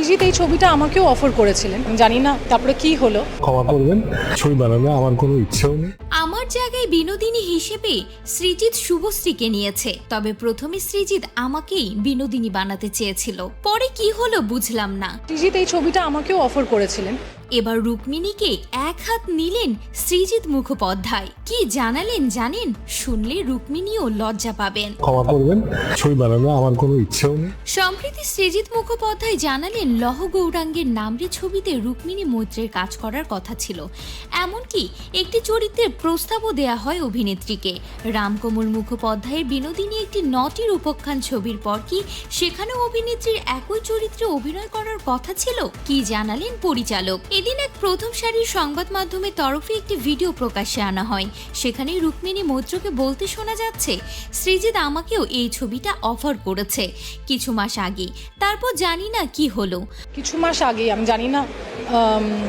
সৃজিত এই ছবিটা আমাকেও অফার করেছিলেন। আমি জানি না তারপরে কি হলো। ক্ষমা করবেন ছবি বানাবে আমার কোনো ইচ্ছেও নেই। আমার জায়গায় বিনোদিনী হিসেবে সৃজিৎ শুভশ্রীকে নিয়েছে তবে প্রথমে সৃজিৎ আমাকেই বিনোদিনী বানাতে চেয়েছিল। পরে কি হলো বুঝলাম না। সৃজিত এই ছবিটা আমাকেও অফার করেছিলেন। এবার রুক্মিণীকে এক হাত নিলেন সৃজিৎ মুখোপাধ্যায়। কি জানালেন জানেন? শুনলে রুক্মিণীও লজ্জা পাবেন। ক্ষমা করবেন ছবি বানানো আমার কোনো ইচ্ছেও নেই। সম্প্রতি সৃজিৎ মুখোপাধ্যায় জানালেন লহ গৌরাঙ্গের নামরে ছবিতে রুক্মিণী মৈত্রের কাজ করার কথা ছিল। এমনকি একটি চরিত্রের প্রস্তাবও দেয়া হয় অভিনেত্রীকে। রামকমল মুখোপাধ্যায়ের বিনোদিনী একটি নটির উপখ্যান ছবির পর কি সেখানেও অভিনেত্রীর একই চরিত্রে অভিনয় করার কথা ছিল? কি জানালেন পরিচালক? এদিন এক প্রথম সারির সংবাদ মাধ্যমের তরফে একটি ভিডিও প্রকাশ্যে আনা হয়। সেখানে রুক্মিণী মৈত্রকে বলতে শোনা যাচ্ছে শ্রীজিৎ আমাকেও এই ছবিটা অফার করেছে। কিছু মাস আগে তারপর জানি না কি হলো। কিছু মাস আগে আমি জানি না।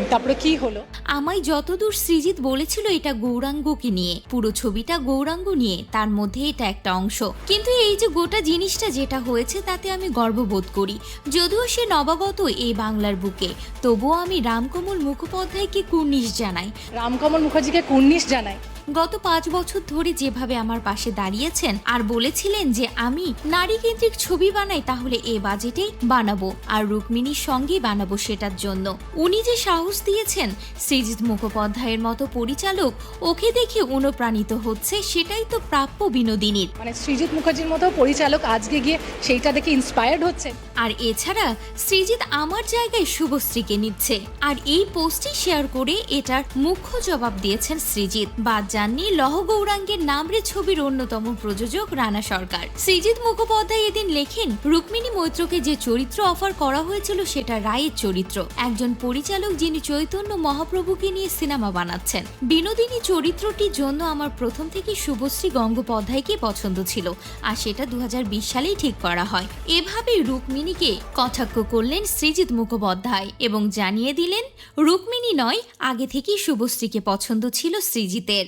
তারপরে কি হলো? আমায় যতদূর সৃজিত বলেছিল এটা গৌরাঙ্গকে নিয়ে পুরো ছবিটা গৌরাঙ্গ নিয়ে তার মধ্যে এটা একটা অংশ। কিন্তু এই যে গোটা জিনিসটা যেটা হয়েছে তাতে আমি গর্ববোধ করি। যদিও সে নবাগত এই বাংলার বুকে তবুও আমি রামকমল মুখোপাধ্যায়কে কুর্নিশ জানাই। রামকমল মুখার্জিকে কুর্নিশ জানাই? গত পাঁচ বছর ধরে যেভাবে আমার পাশে দাঁড়িয়েছেন আর বলেছিলেন যে আমি নারী কেন্দ্রিক ছবি বানাই তাহলে এ বাজেটেই বানাবো আর রুক্মিণীর সঙ্গেই বানাবো সেটার জন্য। উনি যে সাহস দিয়েছেন সৃজিৎ মুখোপাধ্যায়ের মতো পরিচালক ওকে দেখে অনুপ্রাণিত হচ্ছে সেটাই তো প্রাপ্য বিনোদিনীর। মানে সৃজিত মুখার্জির মতো পরিচালক আজকে গিয়ে সেইটা দেখে ইন্সপায়ার্ড হচ্ছে। আর এছাড়া সৃজিৎ আমার জায়গায় শুভশ্রীকে নিচ্ছে আর এই পোস্টটি শেয়ার করে এটার মুখ্য জবাব দিয়েছেন সৃজিৎ বাদ যাননি লহ গৌরাঙ্গের নামরে ছবির অন্যতম প্রযোজক রানা সরকার। সৃজিৎ মুখোপাধ্যায় এদিন লেখেন, রুক্মিণী মৈত্রকে যে চরিত্র অফার করা হয়েছিল সেটা রায়ের চরিত্র। একজন পরিচালক যিনি চৈতন্য মহাপ্রভুকে নিয়ে সিনেমা বানাচ্ছেন। বিনোদিনী চরিত্রটির জন্য আমার প্রথম থেকে শুভশ্রী গঙ্গোপাধ্যায়কে পছন্দ ছিল, আর সেটা দু হাজার বিশ সালেই ঠিক করা হয়। এভাবে রুক্মিণীকে কটাক্ষ করলেন সৃজিৎ মুখোপাধ্যায় এবং জানিয়ে দিলেন, রুক্মিণী নয়, আগে থেকেই শুভশ্রীকে পছন্দ ছিল সৃজিতের।